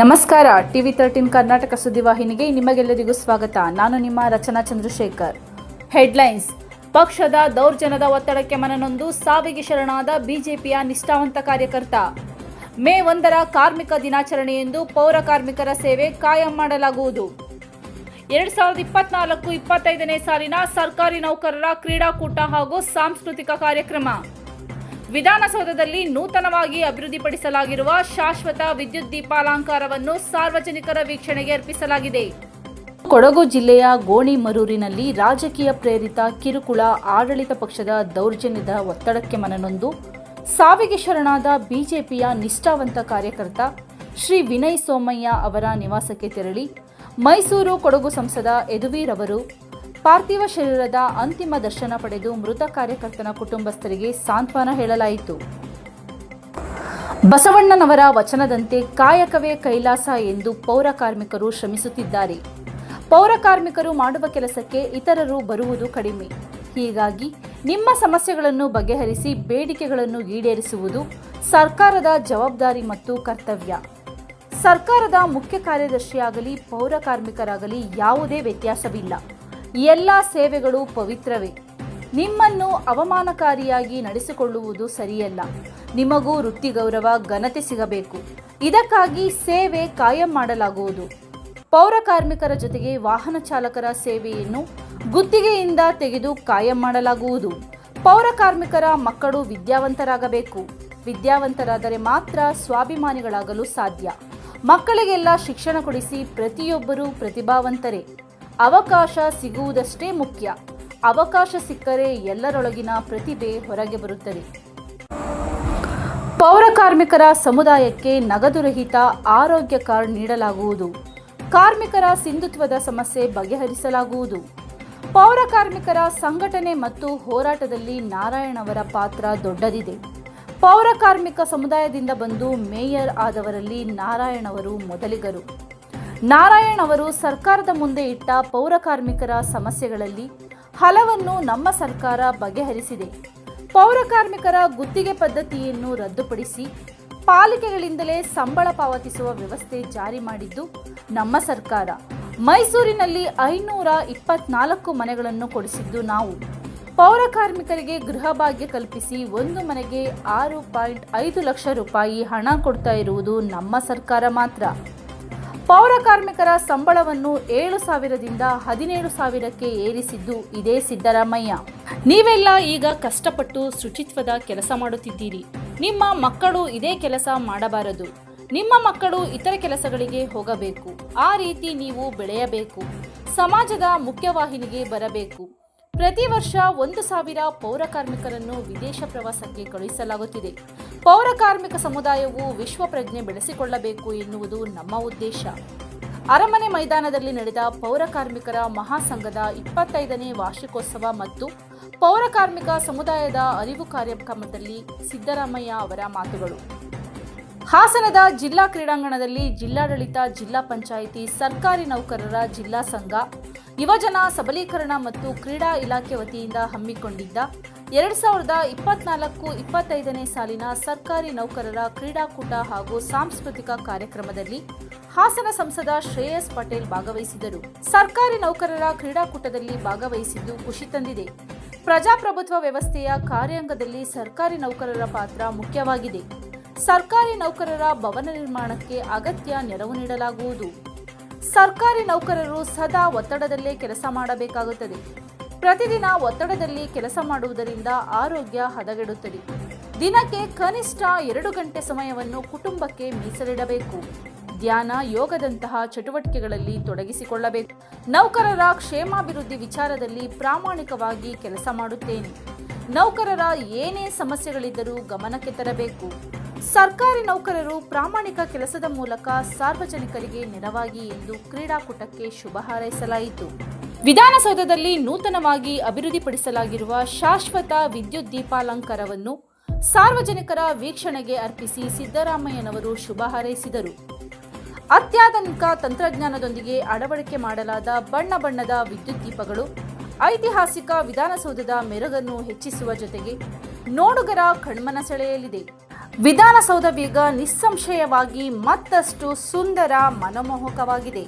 ನಮಸ್ಕಾರ. TV thirteen Karnataka ಸುದ್ದಿವಾಹಿನಿಗೆ ನಿಮಗೆಲ್ಲರಿಗೂ ಸ್ವಾಗತ. ನಾನು ನಿಮ್ಮ ರಚನಾ ಚಂದ್ರಶೇಖರ್. ಹೆಡ್ಲೈನ್ಸ್. ಪಕ್ಷದ ದೌರ್ಜನ್ಯದ ಒತ್ತಡಕ್ಕೆ ಮನನೊಂದು ಸಾವಿಗೆ ಶರಣಾದ ಬಿಜೆಪಿಯ ನಿಷ್ಠಾವಂತ ಕಾರ್ಯಕರ್ತ. ಮೇ ಒಂದರ ಕಾರ್ಮಿಕ ದಿನಾಚರಣೆಯೆಂದು ಪೌರ ಕಾರ್ಮಿಕರ ಸೇವೆ ಕಾಯಂ ಮಾಡಲಾಗುವುದು. ಎರಡ್ ಸಾವಿರದ ಇಪ್ಪತ್ನಾಲ್ಕು ಇಪ್ಪತ್ತೈದನೇ ಸಾಲಿನ ಸರ್ಕಾರಿ ನೌಕರರ ಕ್ರೀಡಾಕೂಟ ಹಾಗೂ ಸಾಂಸ್ಕೃತಿಕ ಕಾರ್ಯಕ್ರಮ. ವಿಧಾನಸೌಧದಲ್ಲಿ ನೂತನವಾಗಿ ಅಭಿವೃದ್ಧಿಪಡಿಸಲಾಗಿರುವ ಶಾಶ್ವತ ವಿದ್ಯುತ್ ದೀಪಾಲಂಕಾರವನ್ನು ಸಾರ್ವಜನಿಕರ ವೀಕ್ಷಣೆಗೆ ಅರ್ಪಿಸಲಾಗಿದೆ. ಕೊಡಗು ಜಿಲ್ಲೆಯ ಗೋಣಿಮರೂರಿನಲ್ಲಿ ರಾಜಕೀಯ ಪ್ರೇರಿತ ಕಿರುಕುಳ ಆಡಳಿತ ಪಕ್ಷದ ದೌರ್ಜನ್ಯದ ಒತ್ತಡಕ್ಕೆ ಮನನೊಂದು. ಸಾವಿಗೆ ಶರಣಾದ ಬಿಜೆಪಿಯ ನಿಷ್ಠಾವಂತ ಕಾರ್ಯಕರ್ತ ಶ್ರೀ ವಿನಯ್ ಸೋಮಯ್ಯ ಅವರ ನಿವಾಸಕ್ಕೆ ತೆರಳಿ. ಮೈಸೂರು ಕೊಡಗು ಸಂಸದ ಯದುವೀರ್ ಅವರು ಪಾರ್ಥಿವ ಶರೀರದ ಅಂತಿಮ ದರ್ಶನ ಪಡೆದು ಮೃತ ಕಾರ್ಯಕರ್ತನ ಕುಟುಂಬಸ್ಥರಿಗೆ ಸಾಂತ್ವನ ಹೇಳಲಾಯಿತು. ಬಸವಣ್ಣನವರ ವಚನದಂತೆ ಕಾಯಕವೇ ಕೈಲಾಸ ಎಂದು ಪೌರ ಕಾರ್ಮಿಕರು ಶ್ರಮಿಸುತ್ತಿದ್ದಾರೆ. ಪೌರ ಕಾರ್ಮಿಕರು ಮಾಡುವ ಕೆಲಸಕ್ಕೆ ಇತರರು ಬರುವುದು ಕಡಿಮೆ. ಹೀಗಾಗಿ ನಿಮ್ಮ ಸಮಸ್ಯೆಗಳನ್ನು ಬಗೆಹರಿಸಿ ಬೇಡಿಕೆಗಳನ್ನು ಈಡೇರಿಸುವುದು ಸರ್ಕಾರದ ಜವಾಬ್ದಾರಿ ಮತ್ತು ಕರ್ತವ್ಯ. ಸರ್ಕಾರದ ಮುಖ್ಯ ಕಾರ್ಯದರ್ಶಿಯಾಗಲಿ ಪೌರ ಕಾರ್ಮಿಕರಾಗಲಿ ಯಾವುದೇ ವ್ಯತ್ಯಾಸವಿಲ್ಲ. ಎಲ್ಲ ಸೇವೆಗಳು ಪವಿತ್ರವೇ. ನಿಮ್ಮನ್ನು ಅವಮಾನಕಾರಿಯಾಗಿ ನಡೆಸಿಕೊಳ್ಳುವುದು ಸರಿಯಲ್ಲ. ನಿಮಗೂ ವೃತ್ತಿ ಗೌರವ ಘನತೆ ಸಿಗಬೇಕು. ಇದಕ್ಕಾಗಿ ಸೇವೆ ಕಾಯಂ ಮಾಡಲಾಗುವುದು. ಪೌರ ಕಾರ್ಮಿಕರ ಜೊತೆಗೆ ವಾಹನ ಚಾಲಕರ ಸೇವೆಯನ್ನು ಗುತ್ತಿಗೆಯಿಂದ ತೆಗೆದು ಕಾಯಂ ಮಾಡಲಾಗುವುದು. ಪೌರ ಕಾರ್ಮಿಕರ ಮಕ್ಕಳು ವಿದ್ಯಾವಂತರಾಗಬೇಕು. ವಿದ್ಯಾವಂತರಾದರೆ ಮಾತ್ರ ಸ್ವಾಭಿಮಾನಿಗಳಾಗಲು ಸಾಧ್ಯ. ಮಕ್ಕಳಿಗೆಲ್ಲ ಶಿಕ್ಷಣ ಕೊಡಿಸಿ ಪ್ರತಿಯೊಬ್ಬರೂ ಪ್ರತಿಭಾವಂತರೇ. ಅವಕಾಶ ಸಿಗುವುದಷ್ಟೇ ಮುಖ್ಯ. ಅವಕಾಶ ಸಿಕ್ಕರೆ ಎಲ್ಲರೊಳಗಿನ ಪ್ರತಿಭೆ ಹೊರಗೆ ಬರುತ್ತದೆ. ಪೌರ ಕಾರ್ಮಿಕರ ಸಮುದಾಯಕ್ಕೆ ನಗದುರಹಿತ ಆರೋಗ್ಯ ಕಾರ್ಡ್ ನೀಡಲಾಗುವುದು. ಕಾರ್ಮಿಕರ ಸಿಂಧುತ್ವದ ಸಮಸ್ಯೆ ಬಗೆಹರಿಸಲಾಗುವುದು. ಪೌರ ಕಾರ್ಮಿಕರ ಸಂಘಟನೆ ಮತ್ತು ಹೋರಾಟದಲ್ಲಿ ನಾರಾಯಣವರ ಪಾತ್ರ ದೊಡ್ಡದಿದೆ. ಪೌರ ಕಾರ್ಮಿಕ ಸಮುದಾಯದಿಂದ ಬಂದು ಮೇಯರ್ ಆದವರಲ್ಲಿ ನಾರಾಯಣವರು ಮೊದಲಿಗರು. ನಾರಾಯಣ್ ಅವರು ಸರ್ಕಾರದ ಮುಂದೆ ಇಟ್ಟ ಪೌರ ಕಾರ್ಮಿಕರ ಸಮಸ್ಯೆಗಳಲ್ಲಿ ಹಲವನ್ನು ನಮ್ಮ ಸರ್ಕಾರ ಬಗೆಹರಿಸಿದೆ. ಪೌರ ಕಾರ್ಮಿಕರ ಗುತ್ತಿಗೆ ಪದ್ಧತಿಯನ್ನು ರದ್ದುಪಡಿಸಿ ಪಾಲಿಕೆಗಳಿಂದಲೇ ಸಂಬಳ ಪಾವತಿಸುವ ವ್ಯವಸ್ಥೆ ಜಾರಿ ಮಾಡಿದ್ದು ನಮ್ಮ ಸರ್ಕಾರ. ಮೈಸೂರಿನಲ್ಲಿ ಐನೂರ ಇಪ್ಪತ್ನಾಲ್ಕು ಮನೆಗಳನ್ನು ಕೊಡಿಸಿದ್ದು ನಾವು. ಪೌರ ಕಾರ್ಮಿಕರಿಗೆ ಗೃಹ ಭಾಗ್ಯ ಕಲ್ಪಿಸಿ ಒಂದು ಮನೆಗೆ ಆರು ಪಾಯಿಂಟ್ ಐದು ಲಕ್ಷ ರೂಪಾಯಿ ಹಣ ಕೊಡ್ತಾ ಇರುವುದು ನಮ್ಮ ಸರ್ಕಾರ ಮಾತ್ರ. ಪೌರ ಕಾರ್ಮಿಕರ ಸಂಬಳವನ್ನು ಏಳು ಸಾವಿರದಿಂದ ಹದಿನೇಳು ಸಾವಿರಕ್ಕೆ ಏರಿಸಿದ್ದು ಇದೇ ಸಿದ್ದರಾಮಯ್ಯ. ನೀವೆಲ್ಲ ಈಗ ಕಷ್ಟಪಟ್ಟು ಶುಚಿತ್ವದ ಕೆಲಸ ಮಾಡುತ್ತಿದ್ದೀರಿ. ನಿಮ್ಮ ಮಕ್ಕಳು ಇದೇ ಕೆಲಸ ಮಾಡಬಾರದು. ನಿಮ್ಮ ಮಕ್ಕಳು ಇತರ ಕೆಲಸಗಳಿಗೆ ಹೋಗಬೇಕು. ಆ ರೀತಿ ನೀವು ಬೆಳೆಯಬೇಕು. ಸಮಾಜದ ಮುಖ್ಯವಾಹಿನಿಗೆ ಬರಬೇಕು. ಪ್ರತಿ ವರ್ಷ ಒಂದು ಸಾವಿರ ಪೌರ ಕಾರ್ಮಿಕರನ್ನು ವಿದೇಶ ಪ್ರವಾಸಕ್ಕೆ ಕಳುಹಿಸಲಾಗುತ್ತಿದೆ. ಪೌರ ಕಾರ್ಮಿಕ ಸಮುದಾಯವು ವಿಶ್ವ ಪ್ರಜ್ಞೆ ಬೆಳೆಸಿಕೊಳ್ಳಬೇಕು ಎನ್ನುವುದು ನಮ್ಮ ಉದ್ದೇಶ. ಅರಮನೆ ಮೈದಾನದಲ್ಲಿ ನಡೆದ ಪೌರ ಕಾರ್ಮಿಕರ ಮಹಾಸಂಘದ ಇಪ್ಪತ್ತೈದನೇ ವಾರ್ಷಿಕೋತ್ಸವ ಮತ್ತು ಪೌರ ಕಾರ್ಮಿಕ ಸಮುದಾಯದ ಅರಿವು ಕಾರ್ಯಕ್ರಮದಲ್ಲಿ ಸಿದ್ದರಾಮಯ್ಯ ಅವರ ಮಾತುಗಳು. ಹಾಸನದ ಜಿಲ್ಲಾ ಕ್ರೀಡಾಂಗಣದಲ್ಲಿ ಜಿಲ್ಲಾಡಳಿತ, ಜಿಲ್ಲಾ ಪಂಚಾಯಿತಿ, ಸರ್ಕಾರಿ ನೌಕರರ ಜಿಲ್ಲಾ ಸಂಘ ಯುವಜನ ಸಬಲೀಕರಣ ಮತ್ತು ಕ್ರೀಡಾ ಇಲಾಖೆ ವತಿಯಿಂದ ಹಮ್ಮಿಕೊಂಡಿದ್ದ ಎರಡ್ ಸಾವಿರದ ಇಪ್ಪತ್ನಾಲ್ಕು ಇಪ್ಪತ್ತೈದನೇ ಸಾಲಿನ ಸರ್ಕಾರಿ ನೌಕರರ ಕ್ರೀಡಾಕೂಟ ಹಾಗೂ ಸಾಂಸ್ಕೃತಿಕ ಕಾರ್ಯಕ್ರಮದಲ್ಲಿ ಹಾಸನ ಸಂಸದ ಶ್ರೇಯಸ್ ಪಟೇಲ್ ಭಾಗವಹಿಸಿದರು. ಸರ್ಕಾರಿ ನೌಕರರ ಕ್ರೀಡಾಕೂಟದಲ್ಲಿ ಭಾಗವಹಿಸಿದ್ದು ಖುಷಿ ತಂದಿದೆ. ಪ್ರಜಾಪ್ರಭುತ್ವ ವ್ಯವಸ್ಥೆಯ ಕಾರ್ಯಾಂಗದಲ್ಲಿ ಸರ್ಕಾರಿ ನೌಕರರ ಪಾತ್ರ ಮುಖ್ಯವಾಗಿದೆ. ಸರ್ಕಾರಿ ನೌಕರರ ಭವನ ನಿರ್ಮಾಣಕ್ಕೆ ಅಗತ್ಯ ನೆರವು ನೀಡಲಾಗುವುದು. ಸರ್ಕಾರಿ ನೌಕರರು ಸದಾ ಒತ್ತಡದಲ್ಲೇ ಕೆಲಸ ಮಾಡಬೇಕಾಗುತ್ತದೆ. ಪ್ರತಿದಿನ ಒತ್ತಡದಲ್ಲಿ ಕೆಲಸ ಮಾಡುವುದರಿಂದ ಆರೋಗ್ಯ ಹದಗೆಡುತ್ತದೆ. ದಿನಕ್ಕೆ ಕನಿಷ್ಠ ಎರಡು ಗಂಟೆ ಸಮಯವನ್ನು ಕುಟುಂಬಕ್ಕೆ ಮೀಸಲಿಡಬೇಕು. ಧ್ಯಾನ, ಯೋಗದಂತಹ ಚಟುವಟಿಕೆಗಳಲ್ಲಿ ತೊಡಗಿಸಿಕೊಳ್ಳಬೇಕು. ನೌಕರರ ಕ್ಷೇಮಾಭಿವೃದ್ಧಿ ವಿಚಾರದಲ್ಲಿ ಪ್ರಾಮಾಣಿಕವಾಗಿ ಕೆಲಸ ಮಾಡುತ್ತೇನೆ. ನೌಕರರ ಏನೇ ಸಮಸ್ಯೆಗಳಿದ್ದರೂ ಗಮನಕ್ಕೆ ತರಬೇಕು. ಸರ್ಕಾರಿ ನೌಕರರು ಪ್ರಾಮಾಣಿಕ ಕೆಲಸದ ಮೂಲಕ ಸಾರ್ವಜನಿಕರಿಗೆ ನೆರವಾಗಿ ಎಂದು ಕ್ರೀಡಾಕೂಟಕ್ಕೆ ಶುಭ ಹಾರೈಸಲಾಯಿತು. ವಿಧಾನಸೌಧದಲ್ಲಿ ನೂತನವಾಗಿ ಅಭಿವೃದ್ಧಿಪಡಿಸಲಾಗಿರುವ ಶಾಶ್ವತ ವಿದ್ಯುತ್ ದೀಪಾಲಂಕಾರವನ್ನು ಸಾರ್ವಜನಿಕರ ವೀಕ್ಷಣೆಗೆ ಅರ್ಪಿಸಿ ಸಿದ್ದರಾಮಯ್ಯನವರು ಶುಭ ಹಾರೈಸಿದರು. ಅತ್ಯಾಧುನಿಕ ತಂತ್ರಜ್ಞಾನದೊಂದಿಗೆ ಅಳವಡಿಕೆ ಮಾಡಲಾದ ಬಣ್ಣ ಬಣ್ಣದ ವಿದ್ಯುತ್ ದೀಪಗಳು, ಐತಿಹಾಸಿಕ ವಿಧಾನಸೌಧದ ಮೆರುಗನ್ನು ಹೆಚ್ಚಿಸುವ ಜೊತೆಗೆ ನೋಡುಗರ ಕಣ್ಮನ ಸೆಳೆಯಲಿದೆ. ವಿಧಾನಸೌಧವೀಗ ನಿಸ್ಸಂಶಯವಾಗಿ ಮತ್ತಷ್ಟು ಸುಂದರ ಮನಮೋಹಕವಾಗಿದೆ.